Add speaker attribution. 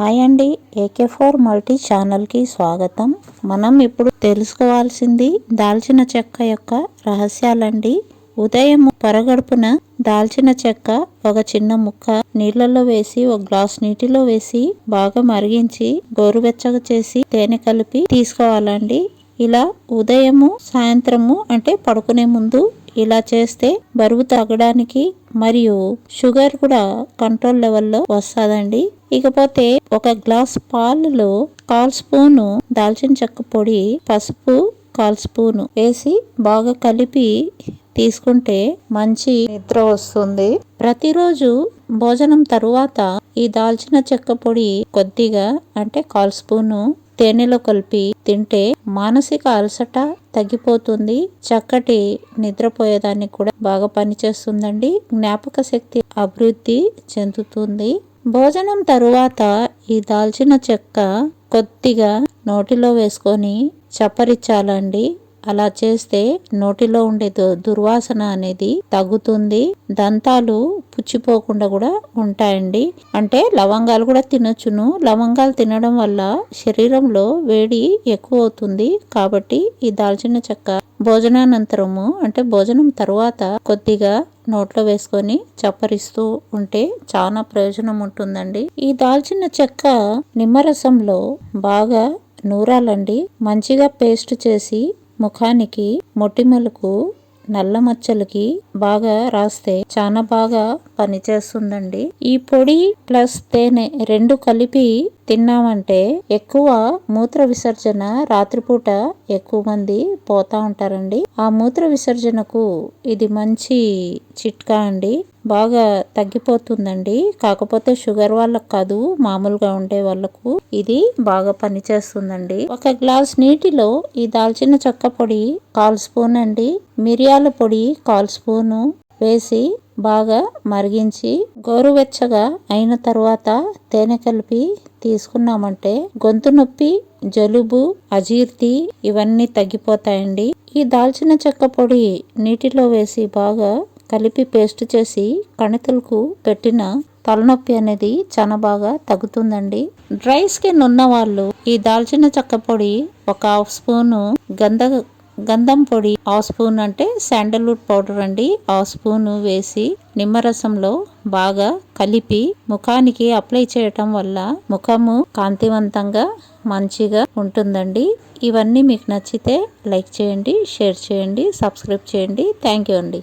Speaker 1: Hi అండి AK four multi ఛానల్కి స్వాగతం. మనం ఇప్పుడు తెలుసుకోవాల్సింది దాల్చిన చెక్క యొక్క రహస్యాలండి. ఉదయం పొరగడుపున దాల్చిన చెక్క ఒక చిన్న ముక్క నీళ్ళలో వేసి ఒక గ్లాస్ నీటిలో వేసి బాగా మరిగించి గోరువెచ్చగా చేసి తేనె కలిపి తీసుకోవాలండి. ఇలా ఉదయము సాయంత్రము అంటే పడుకునే ముందు ఇలా చేస్తే బరువు తగ్గడానికి మరియు షుగర్ కూడా కంట్రోల్ లెవెల్లో వస్తుందండి. ఇకపోతే ఒక గ్లాస్ పాలలో కాల్ స్పూను దాల్చిన చెక్క పొడి పసుపు కాల్ స్పూను వేసి బాగా కలిపి తీసుకుంటే మంచి నిద్ర వస్తుంది. ప్రతిరోజు భోజనం తరువాత ఈ దాల్చిన చెక్క పొడి కొద్దిగా అంటే కాల్ స్పూను తేనెలో కలిపి తింటే మానసిక అలసట తగ్గిపోతుంది. చక్కటి నిద్రపోయేదానికి కూడా బాగా పనిచేస్తుందండి. జ్ఞాపక శక్తి అభివృద్ధి చెందుతుంది. భోజనం తరువాత ఈ దాల్చిన చెక్క కొద్దిగా నోటిలో వేసుకొని చప్పరిచ్చాలండి. అలా చేస్తే నోటిలో ఉండే దుర్వాసన అనేది తగ్గుతుంది. దంతాలు పుచ్చిపోకుండా కూడా ఉంటాయండి. అంటే లవంగాలు కూడా తినొచ్చును. లవంగాలు తినడం వల్ల శరీరంలో వేడి ఎక్కువ అవుతుంది. కాబట్టి ఈ దాల్చిన చెక్క భోజనానంతరము అంటే భోజనం తర్వాత కొద్దిగా నోట్లో వేసుకొని చప్పరిస్తూ ఉంటే చాలా ప్రయోజనం ఉంటుందండి. ఈ దాల్చిన చెక్క నిమ్మరసంలో బాగా నూరాలండి. మంచిగా పేస్ట్ చేసి ముఖానికి మొటిమలకు నల్ల మచ్చలకి బాగా రాస్తే చాలా బాగా పనిచేస్తుందండి. ఈ పొడి ప్లస్ తేనె రెండు కలిపి తిన్నామంటే ఎక్కువ మూత్ర విసర్జన రాత్రిపూట ఎక్కువ మంది పోతా ఉంటారండి. ఆ మూత్ర విసర్జనకు ఇది మంచి చిట్కా అండి. బాగా తగ్గిపోతుందండి. కాకపోతే షుగర్ వాళ్ళకు కాదు మామూలుగా ఉండే వాళ్ళకు ఇది బాగా పనిచేస్తుందండి. ఒక గ్లాస్ నీటిలో ఈ దాల్చిన చెక్క పొడి కాల్ స్పూన్ అండి. మిరియాల పొడి కాల్ స్పూను వేసి బాగా మరిగించి గోరువెచ్చగా అయిన తర్వాత తేనె కలిపి తీసుకున్నామంటే గొంతు నొప్పి జలుబు అజీర్తి ఇవన్నీ తగ్గిపోతాయండి. ఈ దాల్చిన చెక్క పొడి నీటిలో వేసి బాగా కలిపి పేస్ట్ చేసి కణితులకు పెట్టిన తలనొప్పి అనేది చాలా బాగా తగ్గుతుందండి. డ్రై స్కిన్ ఉన్న వాళ్ళు ఈ దాల్చిన చెక్క పొడి ఒక హాఫ్ స్పూను గంధ గంధం పొడి హాఫ్ స్పూన్ అంటే శాండల్వుడ్ పౌడర్ అండి. హాఫ్ స్పూన్ వేసి నిమ్మరసంలో బాగా కలిపి ముఖానికి అప్లై చేయటం వల్ల ముఖము కాంతివంతంగా మంచిగా ఉంటుందండి. ఇవన్నీ మీకు నచ్చితే లైక్ చేయండి షేర్ చేయండి సబ్స్క్రైబ్ చేయండి. థ్యాంక్ యూ అండి.